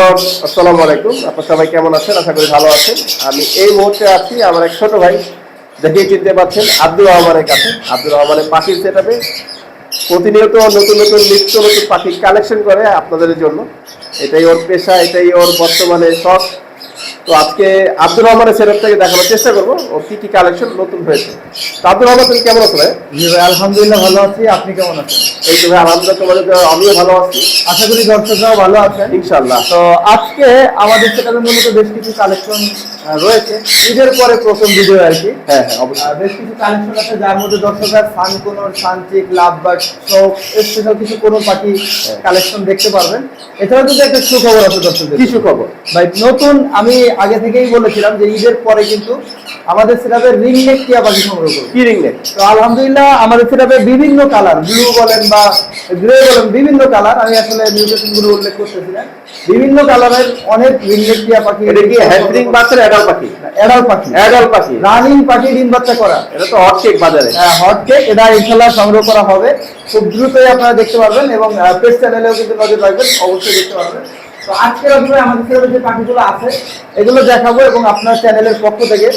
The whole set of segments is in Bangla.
আসসালামু আলাইকুম। আপনার সবাই কেমন আছেন? আশা করি ভালো আছেন। আমি এই মুহূর্তে আছি আমার এক ছোট ভাই। দেখে চিনতে পারছেন আব্দুর রহমানের কাছে। আব্দুর রহমানের পাখির সেটাপে প্রতিনিয়ত নতুন নতুন নিত্য নতুন পাখি কালেকশন করে আপনাদের জন্য। এটাই ওর পেশা, এটাই ওর বর্তমানে শখ। তো আজকে আব্দুর রহমানের সেটআপটাকে দেখানোর চেষ্টা করব। ওর কি কি কালেকশন নতুন হয়েছে? আব্দুর রহমান তুমি কেমন আছো ভাই? জি ভাই আলহামদুলিল্লাহ ভালো আছি। আপনি কেমন আছেন? এই তো ভাই আলহামদুলিল্লাহ তোমাদের আমিও ভালো আছি। আশা করি দর্শকরাও ভালো আছেন। ইনশাল্লাহ তো আজকে আমাদের সেখানে মূলত বেশ কিছু কালেকশন রয়েছে। ঈদের পরে প্রথম ভিডিও আর কি। হ্যাঁ হ্যাঁ অবশ্যই। বেশ কিছু কালেকশন আছে যার মধ্যে দর্শকরা সান কোনর সানচিক লাভবার্ড সব স্পেশাল কিছু কোনো পাখি কালেকশন দেখতে পারবেন। এছাড়াও কিন্তু একটা সুখবর আছে দর্শকদের কিছু খবর ভাই নতুন আমি আগে থেকেই বলেছিলাম যে ঈদের পরে কিন্তু আমাদের সেটাপের রিং নেক টিয়া পাখি সংগ্রহ করব। কি রিং নেট তো আলহামদুলিল্লাহ আমাদের সেটাপে বিভিন্ন কালার ব্লু বলেন বা গ্রে বলেন বিভিন্ন কালার আমি আসলে নিউট্রিশনগুলো উল্লেখ করতেছি না। বিভিন্ন কালারের অনেক রিংনেক টিয়া পাখি এটা কি হ্যান্ড রিং বাচ্চার অ্যাডাল পাখি? এডাল পাখি। অ্যাডাল পাখি। রানিং পাখি ডিম বাচ্চা করা। এটা তো হট কেক বাজারে। হট কেক এটা ইনশাল্লাহ সংগ্রহ করা হবে। খুব দ্রুতই আপনারা দেখতে পারবেন এবং পেজ চ্যানেলেও কিন্তু নজর রাখবেন অবশ্যই দেখতে পারবেন। তো আজকের আসলে আমাদের সেখানে যে পাখিগুলো আছে, এগুলো দেখাবো এবং আপনার চ্যানেলের পক্ষ থেকে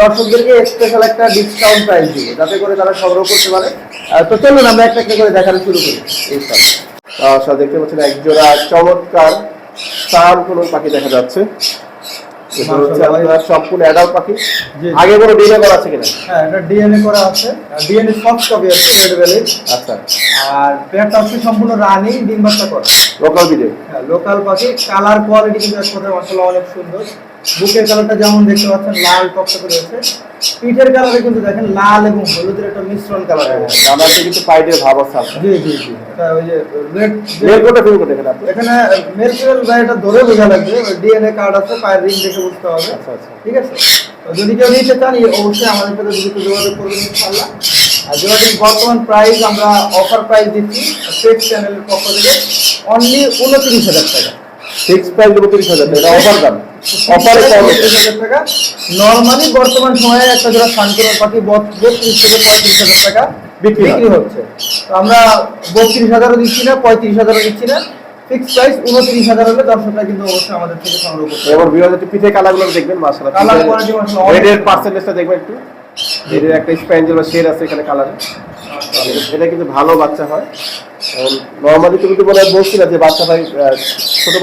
দর্শকদেরকে স্পেশাল একটা ডিসকাউন্ট প্রাইস দিব যাতে করে তারা সংগ্রহ করতে পারে। তো চলুন, আমরা একটা একটা করে দেখানো শুরু করি। আচ্ছা দেখতে পাচ্ছেন, একজোড়া চমৎকার সান কোন পাখি দেখা যাচ্ছে। এটা হচ্ছে আপনার সম্পূর্ণ অ্যাডাল পাখি। আগে কোনো ডিএনএ করা আছে কিনা? হ্যাঁ এটা ডিএনএ করা আছে। ডিএনএ সফট কপি আছে রেড ভ্যালি আচ্ছা। আর পেয়ারটা হচ্ছে সম্পূর্ণ রানি ডিম বাচ্চা করা। লোকাল ভিডিও হ্যাঁ লোকাল পাখি। কালার কোয়ালিটি কিন্তু কথায় অনেক সুন্দর। বুকের কালারটা যেমন দেখতে পাচ্ছেন লাল টকটকে রয়েছে। পিঠের কালারে কিন্তু দেখেন লাল এবং হলুদের একটা মিশ্রণ কালার আমাদের কিন্তু পাইডের ভাব আছে জি জি জি। ওই যে রেড মেল কোটা ফিল এখানে আপনি। এখানে মেল ফিমেল ভাই এটা ধরে বোঝা লাগবে ডিএনএ কার্ড আছে পায়ের রিং দেখে বুঝতে হবে। আচ্ছা আচ্ছা। ঠিক আছে? যদি কেউ নিতে চান এই অবশ্যই আমাদের সাথে দ্রুত যোগাযোগ করবেন ইনশাআল্লাহ। আর যোগাযোগ বর্তমান প্রাইস আমরা অফার প্রাইস দিচ্ছি ফেক চ্যানেলের পক্ষ থেকে অনলি উনত্রিশ হাজার টাকা। ফিক্স প্রাইস দেবো তিরিশ হাজার এটা অফার দাম। অফারে কম উনত্রিশ হাজার টাকা নর্মালি বর্তমান সময়ে একটা জোড়া সানকোনার পাখি বত্রিশ থেকে পঁয়ত্রিশ হাজার টাকা বিক্রি হচ্ছে। তো আমরা বত্রিশ হাজারও দিচ্ছি না পঁয়ত্রিশ হাজারও দিচ্ছি না। ফিক্স প্রাইস উনত্রিশ হাজার হলে দর্শকরা কিন্তু অবশ্যই আমাদের থেকে সংগ্রহ করতে। এবার বিভাগ পিঠে কালারগুলো দেখবেন মাসালা রেডের পার্সেন্টেজটা দেখবেন একটু। রেডের একটা স্প্যান্ডেল বা শেড আছে এখানে কালারে। এটা কিন্তু ভালো বাচ্চা হয়। নর্মালি তুমি তো বলে বলছি না যে বাচ্চা ভাই ছোট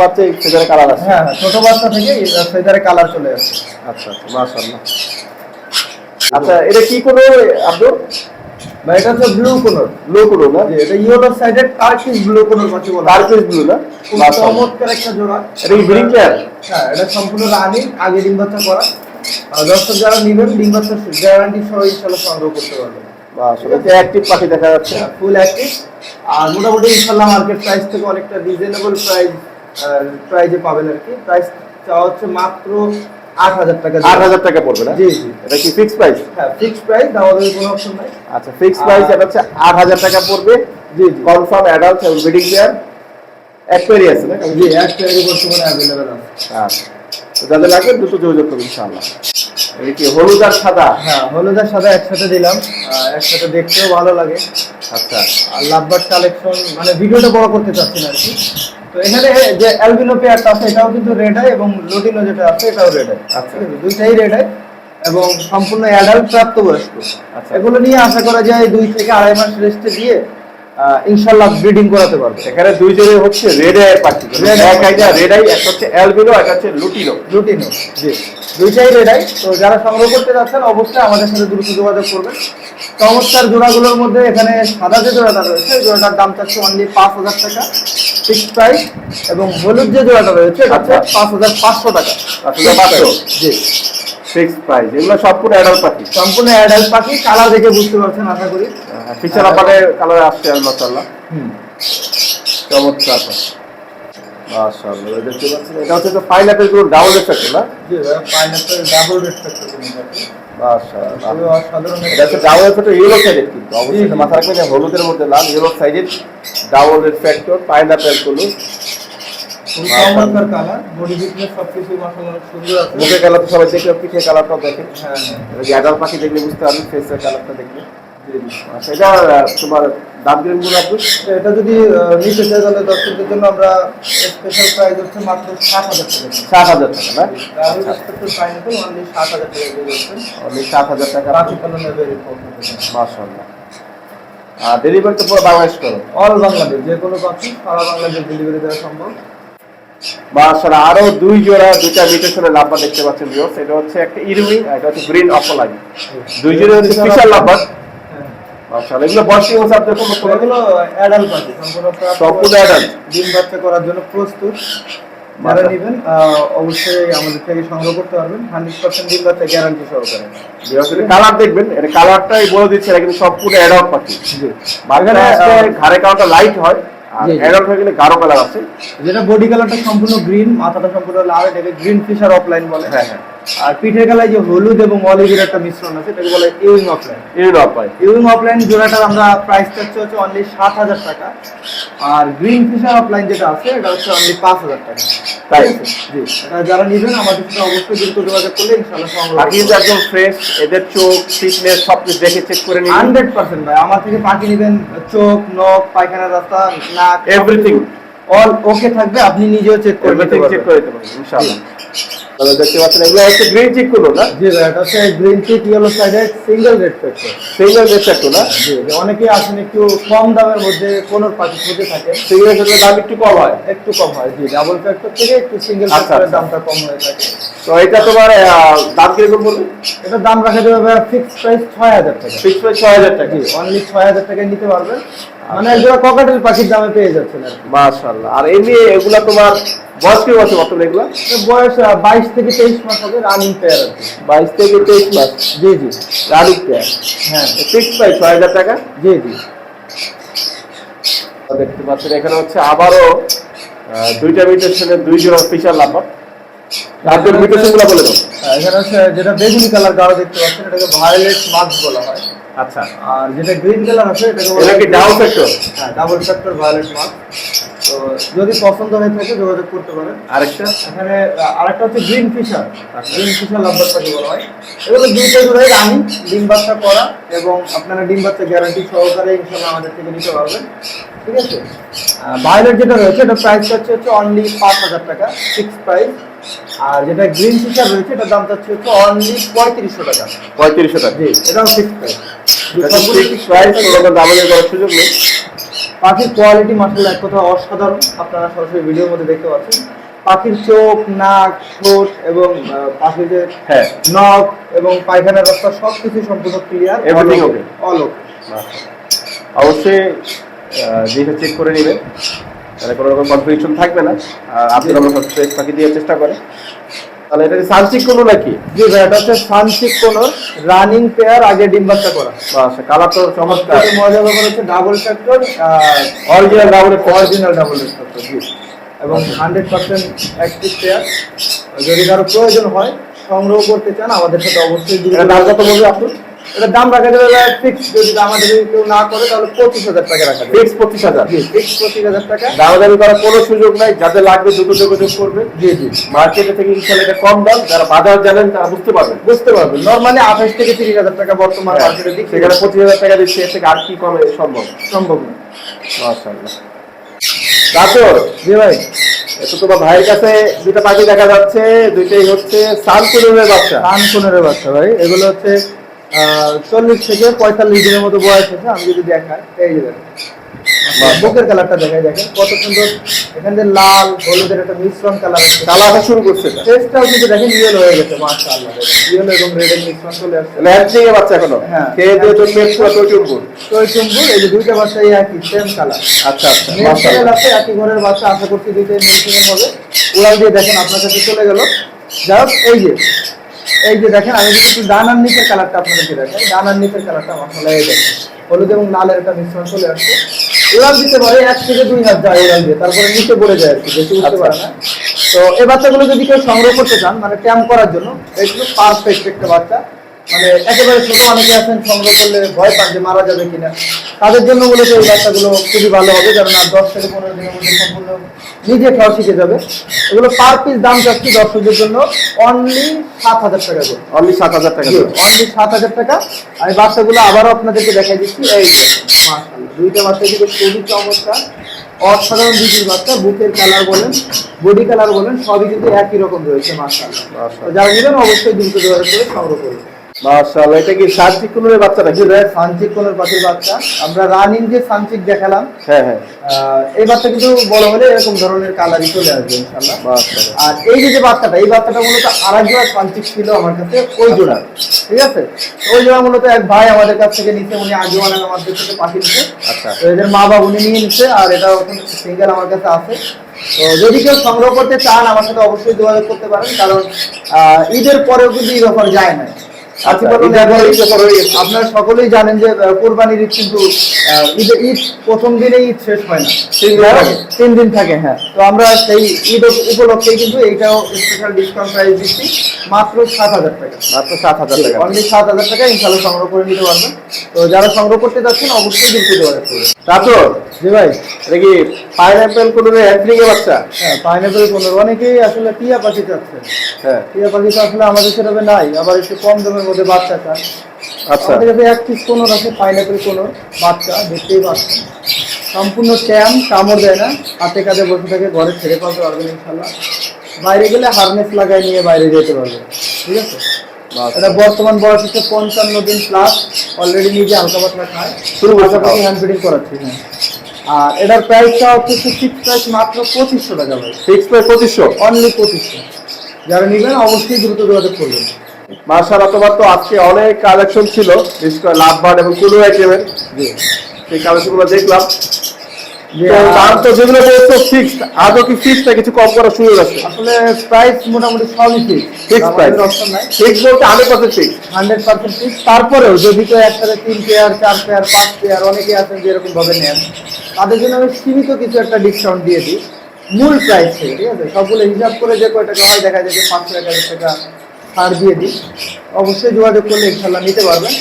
সেখানে কালার আছে? হ্যাঁ ছোট বাচ্চা থেকে ফেদারে কালার চলে আসে। আচ্ছা আচ্ছা মাশাআল্লাহ। আচ্ছা এটা কি কোনো আব্দুল? বা এটা হচ্ছে ব্লু কালার। ব্লু না? এটা ইয়েলো সাইডের টার্কিশ ব্লু কালার পাখি বলা টার্কিশ ব্লু না? চমৎকার একটা জোড়া। এটা ব্রিং হ্যাঁ এটা সম্পূর্ণ রানিং আগে ডিম বাচ্চা করা। দর্শক যারা নেবেন ডিম বাচ্চা গ্যারান্টি সহ ইনশাল্লাহ সংগ্রহ করতে পারবেন। অ্যাক্টিভ পাখি দেখা যাচ্ছে। ফুল অ্যাক্টিভ আর মোটামুটি ইনশাল্লাহ মার্কেট প্রাইস থেকে অনেকটা রিজনেবল প্রাইস প্রাইজে পাবেন আর কি। প্রাইস চাওয়া হচ্ছে মাত্র আট হাজার টাকা আট হাজার টাকা পড়বে না? জি জি। এটা কি ফিক্স প্রাইস হ্যাঁ ফিক্স প্রাইস কোনো অপশন নাই। আচ্ছা ফিক্স প্রাইস এটা হচ্ছে আট হাজার টাকা পড়বে। জি জি। কনফার্ম অ্যাডাল্ট এবং ব্রিডিং পেয়ার অ্যাকোয়ারিয়াস না? জি এক প্রাইসে বর্তমানে অ্যাভেলেবেল আছে। আচ্ছা। যাদের লাগবে দ্রুত যোগাযোগ করুন ইনশাআল্লাহ। এটা কি হলুদ আর সাদা? হ্যাঁ হলুদের সাথে একসাথে দিলাম। একসাথে দেখতেও ভালো লাগে। আচ্ছা। আর লাভবার্ড কালেকশন মানে ভিডিওটা বড় করতে চাচ্ছি না আর কি। তো এখানে যে অ্যালবিনো পেয়ারটা আছে এটাও কিন্তু রেড আই এবং লোটিনো যেটা আছে এটাও রেড আই আচ্ছা। দুইটাই রেড আই এবং সম্পূর্ণ অ্যাডাল্ট প্রাপ্তবয়স্ক। আচ্ছা। এগুলো নিয়ে আশা করা যায় দুই থেকে আড়াই মাস রেস্টে দিয়ে ইনশাল্লাহ ব্রিডিং করাতে পারবে। এখানে দুই জনে হচ্ছে রেড আই পাখি eye এক আইটা রেড আই একটা হচ্ছে অ্যালবিনো একটা হচ্ছে লুটিনো রুটিনও জি। দুইটাই রেডাই তো যারা সংগ্রহ করতে যাচ্ছেন অবশ্যই আমাদের সাথে দ্রুত যোগাযোগ করবেন। চমৎকার জোড়াগুলোর মধ্যে এখানে সাদা যে জোড়াটা রয়েছে জোড়াটার দাম চাচ্ছে অনলি পাঁচ হাজার টাকা। ফিক্স প্রাইস এবং হলুদ যে জোড়াটা রয়েছে এটা হচ্ছে আচ্ছা। পাঁচ হাজার পাঁচশো টাকা। 5,500 জি। ফিক্স প্রাইস এগুলো সম্পূর্ণ অ্যাডাল্ট পাখি। সম্পূর্ণ অ্যাডাল্ট পাখি কালার দেখে বুঝতে পারছেন আশা করি। ফিচার আপারে কালার আসছে মাশাআল্লাহ। হুম। চমৎকার। মাশাআল্লাহ দেখতে পাচ্ছেন এটা হচ্ছে তো পাইনাপেলগুলো ডাবল না? জি পাইনাপেল রেট হলুদের মধ্যে লাল ইয়েলো সাইডের ডাবল রেড ফ্যাক্টর পাইনাপেলগুলো। চমৎকার কালার বডি ফিটনেস সবকিছু মাসাল্লাহ সুন্দর আছে। মুখের কালার তো সবাই দেখলে পিঠে কালারটাও দেখেন হ্যাঁ হ্যাঁ অ্যাডাল্ট পাখি দেখলে বুঝতে পারবেন ফেসের কালারটা দেখলে। জি। আচ্ছা তোমার দাম কীরকম বলে আপনি এটা যদি নিতে চাই তাহলে দর্শকদের জন্য আমরা স্পেশাল প্রাইস হচ্ছে মাত্র সাত হাজার টাকা। সাত হাজার টাকা না? রাহুল স্পেশাল প্রাইস অনলি সাত হাজার টাকা দিয়ে যাচ্ছেন অনলি সাত হাজার টাকা। বাকি পালনে ভেরি মাশাআল্লাহ। আর ডেলিভারি তো পুরো বাংলাদেশ করো। অল বাংলাদেশ যে কোনো পাখি সারা বাংলাদেশ ডেলিভারি দেওয়া সম্ভব। মাশাআল্লাহ আরও দুই জোড়া দুইটা মিউটেশনের লাম্বা দেখতে পাচ্ছেন ভিউয়ার্স এটা হচ্ছে একটা ইরুইং আর এটা হচ্ছে গ্রিন অফলাইন দুই জোড়া হচ্ছে স্পেশাল লাম্বা হ্যাঁ। মাশাআল্লাহ এগুলো বয়স কেমন স্যার দেখুন এগুলো অ্যাডাল্ট পাখি সম্পূর্ণ প্রাপ্ত ডিম বাচ্চা করার জন্য প্রস্তুত। যারা মাশা- নেবেন অবশ্যই আমাদের থেকে সংগ্রহ করতে পারবেন। হান্ড্রেড পার্সেন্ট ডিম বাচ্চা গ্যারান্টি সহকারে। কালার দেখবেন এটা কালারটাই বলে দিচ্ছে এটা কিন্তু সম্পূর্ণ অ্যাডাল্ট পাখি। জি। বাচ্চারা এখানে, আজকে আহ, ঘাড়ে কালারটা লাইট হয়। আর। অ্যাডাল্ট হয়ে গেলে গাঢ় কালার আছে। যেটা বডি কালারটা সম্পূর্ণ গ্রিন মাথাটা সম্পূর্ণ লাল এটাকে গ্রিন ফিশার অফলাইন বলে। হ্যাঁ হ্যাঁ। আর পিঠের গালায় যে হলুদ এবং অলিভের একটা মিশ্রণ আছে এটাকে বলে ইউইং অফলাইন ইউরোপ পাই ইউইং অফলাইন জোড়াটার আমরা প্রাইস চাচ্ছি হচ্ছে অনলি সাত হাজার টাকা। আর গ্রিন ফিশার অফলাইন যেটা আছে এটা হচ্ছে অনলি পাঁচ হাজার টাকা। তাই? জি। যারা নেবেন আমাদের সাথে অবশ্যই দ্রুত যোগাযোগ করলে ইনশাআল্লাহ সংগ্রহ একদম ফ্রেশ এদের চোখ ফিটনেস সব কিছু দেখে চেক করে নিন। হান্ড্রেড পার্সেন্ট ভাই আমার থেকে পাখি নেবেন চোখ নখ পায়খানার রাস্তা নাক Everything. অল ওকে থাকবে আপনি নিজেও চেক করে নিতে চেক করে দিতে পারবেন ইনশাআল্লাহ। তাহলে দেখতে পাচ্ছেন এগুলো হচ্ছে গ্রিন চিকগুলো না? জি ভাই এটা হচ্ছে green cheek yellow sided single red factor single base একটু না? জি অনেকেই আসেন একটু কম দামের মধ্যে কোনোর পাখি খুঁজে থাকে সিঙ্গেল ক্ষেত্রে দাম একটু কম হয়? একটু কম হয় জি ডাবল ফ্যাক্টর থেকে একটু সিঙ্গেল আচ্ছা, ফ্যাক্টরের আচ্ছা। দামটা কম হয়ে থাকে। তো এটা তোমার দাম কীরকম বলবে এটার দাম রাখা যাবে ফিক্স প্রাইস ছয় হাজার টাকা। ফিক্স প্রাইস ছয় হাজার টাকা। জি অনলি ছয় হাজার টাকায় নিতে পারবেন। মানে একজোড়া ককাটেল পাখির দামে পেয়ে যাচ্ছেন আর। মাশাআল্লাহ। আর এমনি এগুলা তোমার বয়স কি বছর বর্তমানে এগুলা? বয়স বাইশ থেকে তেইশ মাস হবে রানিং পেয়ার কি বাইশ থেকে তেইশ মাস জি জি রানিক পেয়ার হ্যাঁ। ফিক্স প্রাইস ছয় হাজার টাকা? জি জি। দেখতে পাচ্ছেন এখানে হচ্ছে আবারও দুইটা মিউটেশনের দুই জোড়া মিউটেশনগুলো বলে দাও। এখানে হচ্ছে যেটা বেগুনি কালার গাঢ় দেখতে পাচ্ছেন এটাকে ভায়োলেট মাস্ক বলা হয়। আচ্ছা। আর যেটা গ্রিন কালার আছে এটাকে বলা এটা হয়- ডাউন সেক্টর হ্যাঁ ডাবল ফ্যাক্টর ভায়োলেট মাস্ক তো যদি পছন্দ হয়ে থাকে যোগাযোগ করতে পারেন। আরেকটা? এখানে আরেকটা হচ্ছে গ্রিন ফিশার। গ্রিন ফিশার লাম্বার পাখি বলা হয়। এগুলো দুইটা জোড়াই রানিং ডিম বাচ্চা করা এবং আপনারা ডিম বাচ্চা গ্যারান্টি সহকারে ইনশাল্লাহ আমাদের থেকে নিতে পারবেন। ঠিক আছে? ভায়োলেট যেটা রয়েছে এটা প্রাইস হচ্ছে হচ্ছে অনলি পাঁচ হাজার টাকা ফিক্স প্রাইস আর যেটা গ্রিন ফিশার রয়েছে এটার দাম হচ্ছে হচ্ছে অনলি পঁয়ত্রিশশো টাকা। পঁয়ত্রিশশো টাকা। জি এটাও ফিক্স প্রাইস প্রাইস দামাদামি করার সুযোগ নেই। পাখির কোয়ালিটি মাসাল্লাহ এক কথা অসাধারণ। আপনারা সরাসরি ভিডিওর মধ্যে দেখতে পাচ্ছেন। পাখির চোখ নাক ঠোঁট এবং পাখির যে হ্যাঁ। নখ এবং পায়খানার রাস্তা সব কিছু সম্পূর্ণ ক্লিয়ার Everything অল অলোক অবশ্যই জিনিসটা চেক করে নেবেন। তাহলে কোনো রকম কনফিউশন থাকবে না। আর আপনি আমার সব ফ্রেশ পাখি দিয়ে চেষ্টা করেন তাহলে এটা সানচিক কোনো নাকি? জি ভাই এটা হচ্ছে সানচিক কোন রানিং পেয়ার আগে ডিম বাচ্চা করা। আচ্ছা কালার তো চমৎকার। মজার ব্যাপার হচ্ছে double factor original double original double factor জি। এবং হান্ড্রেড পার্সেন্ট অ্যাক্টিভ পেয়ার যদি কারও প্রয়োজন হয় সংগ্রহ করতে চান আমাদের সাথে অবশ্যই দাম কত বলবে আপনি? এটা দাম রাখা যাবে ফিক্স যদি আমাদের কেউ না করে তাহলে পঁচিশ হাজার টাকা রাখা ফিক্স পঁচিশ হাজার? ফিক্স পঁচিশ হাজার টাকা। দামাদামি করার কোনো সুযোগ নাই যাদের লাগবে দ্রুত যোগাযোগ করবে। জি জি। মার্কেটে থেকে ইনশাল্লাহ এটা কম দাম যারা বাজার জানেন তারা বুঝতে পারবেন। বুঝতে পারবেন। নর্মালি আঠাশ থেকে তিরিশ হাজার টাকা বর্তমান মার্কেটে দিচ্ছে সেখানে পঁচিশ হাজার টাকা দিচ্ছে এর থেকে আর কি কমে সম্ভব? সম্ভব না। মাশাআল্লাহ। তারপর জি ভাই। এটা তোমার ভাইয়ের কাছে দুইটা পাখি দেখা যাচ্ছে দুইটাই হচ্ছে সানকুনের বাচ্চা। কান কোনের বাচ্চা ভাই। এগুলো হচ্ছে চল্লিশ থেকে পঁয়তাল্লিশ দিনের মতো বয়স আছে আমি যদি দেখাই এই যে দেখেন। বুকের কালারটা দেখাই দেখেন কত সুন্দর। এখানে যে লাল হলুদের একটা মিশ্রণ কালার আছে। কালা আসা শুরু করছে টেস্টটাও কিন্তু দেখেন ইয়েলো হয়ে গেছে মাশাআল্লাহ ইয়েলো এবং রেডের মিশ্রণ চলে আসছে। ল্যান্ডিং এ বাচ্চা এখনও? হ্যাঁ। খেয়ে দিয়ে পেট পুরো টইটুম্বুর টয় চুম্বুর এই যে দুইটা বাচ্চাই একই সেম কালার আচ্ছা আচ্ছা মাশাআল্লাহ। আছে একই ঘরের বাচ্চা আশা করছি দুইটাই মেডিসিনে হবে। উড়াল দিয়ে দেখেন আপনার কাছে চলে গেল। যাই হোক, এই যে এই যে দেখেন আমি একটু ডানার নিচের কালারটা আপনাদেরকে দেখাই। ডানার নিচের কালারটা মশলা এই দেখেন হলুদ এবং লালের একটা মিশ্রণ চলে আসছে। উড়াল দিতে পারে এক থেকে দুই হাত যায় উড়াল দিয়ে। তারপরে নিচে পড়ে যায় আর কি বেশি উঠতে আচ্ছা। পারে না। তো এই বাচ্চাগুলো যদি কেউ সংগ্রহ করতে চান মানে ক্যাম্প করার জন্য এগুলো পারফেক্ট একটা বাচ্চা। মানে একেবারে ছোট অনেকে আছেন সংগ্রহ করলে ভয় পান যে মারা যাবে কিনা। তাদের জন্য মূলত এই বাচ্চাগুলো খুবই ভালো হবে কারণ আর দশ থেকে পনেরো দিনের মধ্যে সম্পূর্ণ নিজে খাওয়া শিখে যাবে। এগুলো পার পিস দাম চাচ্ছি দর্শকদের জন্য অনলি সাত হাজার টাকা করে। অনলি সাত হাজার টাকা অনলি সাত হাজার টাকা। আমি বাচ্চাগুলো আবারও আপনাদেরকে দেখাই দিচ্ছি এই দুইটা বাচ্চা কিন্তু খুবই চমৎকার। অসাধারণ দুটির বাচ্চা বুকের কালার বলেন বডি কালার বলেন সবই কিন্তু একই রকম রয়েছে তো যারা নেবেন অবশ্যই দ্রুত যোগাযোগ করে সংগ্রহ করবেন মাশাআল্লাহ এটা কি সার্জিক কুনুরের বাচ্চা নাকি? সানচিক কোনের পাখির বাচ্চা। আমরা রানিং যে সানচিক দেখালাম হ্যাঁ হ্যাঁ। এই বাচ্চা কিন্তু বড় হলে এরকম ধরনের কালারই চলে আসবে ইনশাল্লাহ মাশাআল্লাহ। আর এই যে বাচ্চাটা এই বাচ্চাটা মূলত আড়াই জোড়া সানচিক ছিল আমার কাছে ওই জোড়া ঠিক আছে? ওই জোড়া মূলত এক ভাই আমাদের কাছ থেকে নিচ্ছে উনি আগে অনেক আমাদের থেকে পাখি নিচ্ছে আচ্ছা। এদের মা বাবা উনি নিয়ে নিচ্ছে আর এটা সিঙ্গেল আমার কাছে আছে। তো যদি কেউ সংগ্রহ করতে চান আমার সাথে অবশ্যই যোগাযোগ করতে পারেন কারণ আহ, ঈদের পরেও কিন্তু ঈদ অফার যায় না। আচ্ছা, ঈদের হয়ে। আপনারা সকলেই জানেন যে কোরবানির ঈদ কিন্তু আহ, ঈদ প্রথম দিনে ঈদ শেষ হয় না। তিন দিন থাকে। তিন দিন থাকে হ্যাঁ। তো আমরা সেই ঈদ উপলক্ষে কিন্তু এইটাও স্পেশাল ডিসকাউন্ট প্রাইস দিচ্ছি মাত্র সাত হাজার টাকা। মাত্র সাত হাজার টাকা। অনলি সাত হাজার টাকা ইনশাল্লাহ সংগ্রহ করে নিতে পারবেন। তো যারা সংগ্রহ করতে যাচ্ছেন অবশ্যই কিন্তু যোগাযোগ করবেন। তারপর? জি ভাই। এটা কি পাইনাপেল কুনুরের হ্যান্ড্রিং বাচ্চা? হ্যাঁ পাইনাপেল পনেরো অনেকেই আসলে টিয়া পাখি চাচ্ছে। হ্যাঁ। টিয়া পাখি তো আসলে আমাদের সেভাবে নাই আবার একটু কম দামের মধ্যে বাচ্চা চান আচ্ছা। আমাদের কাছে এক পিস কোনোর আছে পাইনাপেল কোনোর বাচ্চা দেখতেই পাচ্ছেন। সম্পূর্ণ ট্যাম কামড় দেয় না হাতে কাজে বসে থাকে ঘরে ছেড়ে পালতে পারবেন ইনশাল্লাহ বাইরে গেলে হারনেস লাগাই নিয়ে বাইরে যেতে পারবেন ঠিক আছে? এটা বর্তমান বয়স হচ্ছে পঞ্চান্ন দিন প্লাস অলরেডি নিজে হালকা পাতলা খায়। শুরু পাশাপাশি। হ্যান্ড ফিডিং করাচ্ছি হ্যাঁ। আর এটার প্রাইসটা হচ্ছে ফিক্স প্রাইস মাত্র পঁচিশশো টাকা ভাই। ফিক্স প্রাইস পঁচিশশো? অনলি পঁচিশশো। যারা নেবেন অবশ্যই দ্রুত যোগাযোগ করবেন। মার্শাল্লাহ তোমার তো আজকে অনেক কালেকশন ছিল বিশেষ করে লাভ বার্ড এবং কুলু আইটেমের সেই কালেকশনগুলো দেখলাম। দাম তো যেগুলো বলছো ফিক্সড আদৌ কি ফিক্সড কিছু কম সুযোগ আছে আসলে প্রাইস মোটামুটি সবই ফিক্স ফিক্সড প্রাইস অপশন নাই। ফিক্স বলতে hundred percent fix hundred percent fix তারপরেও যদি কেউ একসাথে তিন পেয়ার চার পেয়ার পাঁচ পেয়ার অনেকে আছেন যে এরকম ভাবে নেন তাদের জন্য আমি সীমিত কিছু একটা ডিসকাউন্ট দিয়ে দিই। মূল প্রাইস ঠিক আছে? সবগুলো হিসাব করে যে কয় টাকা হয় দেখা যায় যে পাঁচশো এক হাজার টাকা ছাড় দিয়ে দিই। অবশ্যই যোগাযোগ করলে ইনশাল্লাহ নিতে পারবেন।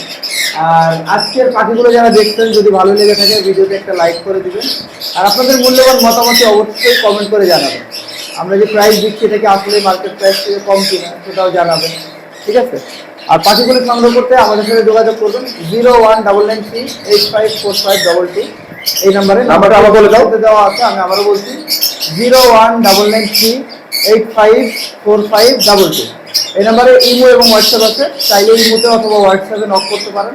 আর আজকের পাখিগুলো যারা দেখছেন যদি ভালো লেগে থাকে ভিডিওতে একটা লাইক করে দিবেন। আর আপনাদের মূল্যবান মতামত অবশ্যই কমেন্ট করে জানাবেন। আমরা যে প্রাইস দিচ্ছি এটা কি আসলে মার্কেট প্রাইস থেকে কম কিনা সেটাও জানাবেন। ঠিক আছে? আর পাখিগুলো সংগ্রহ করতে আমাদের সাথে যোগাযোগ করবেন zero one double nine three eight five four five double two এই নাম্বারে নাম্বারটা আবার বলে দাও। দেওয়া আছে আমি আবারও বলছি। Zero one double nine three eight five four five double two এই নাম্বারে ইমো এবং হোয়াটসঅ্যাপ আছে। চাইলে ইমোতে অথবা হোয়াটসঅ্যাপে নক করতে পারেন।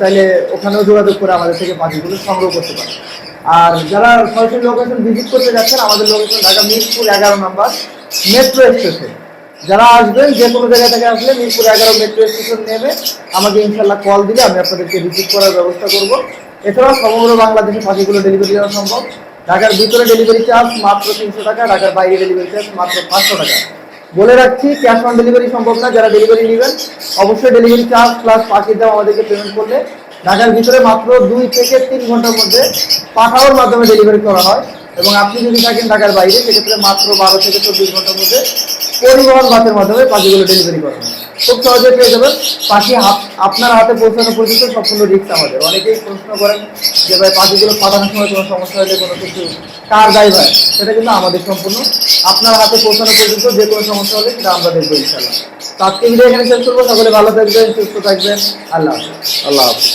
চাইলে ওখানেও যোগাযোগ করে আমাদের থেকে পাখিগুলো সংগ্রহ করতে পারেন। আর যারা সরাসরি লোকেশন ভিজিট করতে যাচ্ছেন, আমাদের লোকেশন ঢাকা মিরপুর এগারো নাম্বার মেট্রো স্টেশন যারা আসবেন, যে কোনো জায়গা থেকে আসলে মিরপুর এগারো মেট্রো স্টেশন নেবে আমাকে ইনশাল্লাহ কল দিলে আমি আপনাদেরকে রিসিভ করার ব্যবস্থা করব। এছাড়াও সমগ্র বাংলাদেশে পাখিগুলো ডেলিভারি দেওয়া সম্ভব। ঢাকার ভিতরে ডেলিভারি চার্জ মাত্র তিনশো টাকা, ঢাকার বাইরে ডেলিভারি চার্জ মাত্র পাঁচশো টাকা। বলে রাখছি ক্যাশ অন ডেলিভারি সম্ভব না, যারা ডেলিভারি নেবেন, অবশ্যই ডেলিভারি চার্জ প্লাস পাখির দাম আমাদেরকে পেমেন্ট করলে। ঢাকার ভিতরে মাত্র দুই থেকে তিন ঘণ্টার মধ্যে পাঠাওয়ার মাধ্যমে ডেলিভারি করা হয়। এবং আপনি যদি থাকেন ঢাকার বাইরে, সেক্ষেত্রে মাত্র বারো থেকে চব্বিশ ঘণ্টার মধ্যে পরিবহন বাসের মাধ্যমে পাখিগুলো ডেলিভারি করা হয়। খুব সহজে পেয়ে যাবেন। পাখি আপনার হাতে পৌঁছানো পর্যন্ত সম্পূর্ণ রিক্স আমাদের অনেকেই প্রশ্ন করেন যে ভাই, পাখিগুলো পাঠানোর সময় কোনো সমস্যা হলে কোনো কিছু কার দায়ভার সেটা কিন্তু আমাদের সম্পূর্ণ। আপনার হাতে পৌঁছানো পর্যন্ত যে কোনো সমস্যা হলে সেটা আমরা দেখব ইনশাল্লাহ তো আজকে ভিডিও এখানে শেষ করব। সকলে ভালো থাকবেন, সুস্থ থাকবেন। আল্লাহ আল্লাহ হাফিজ।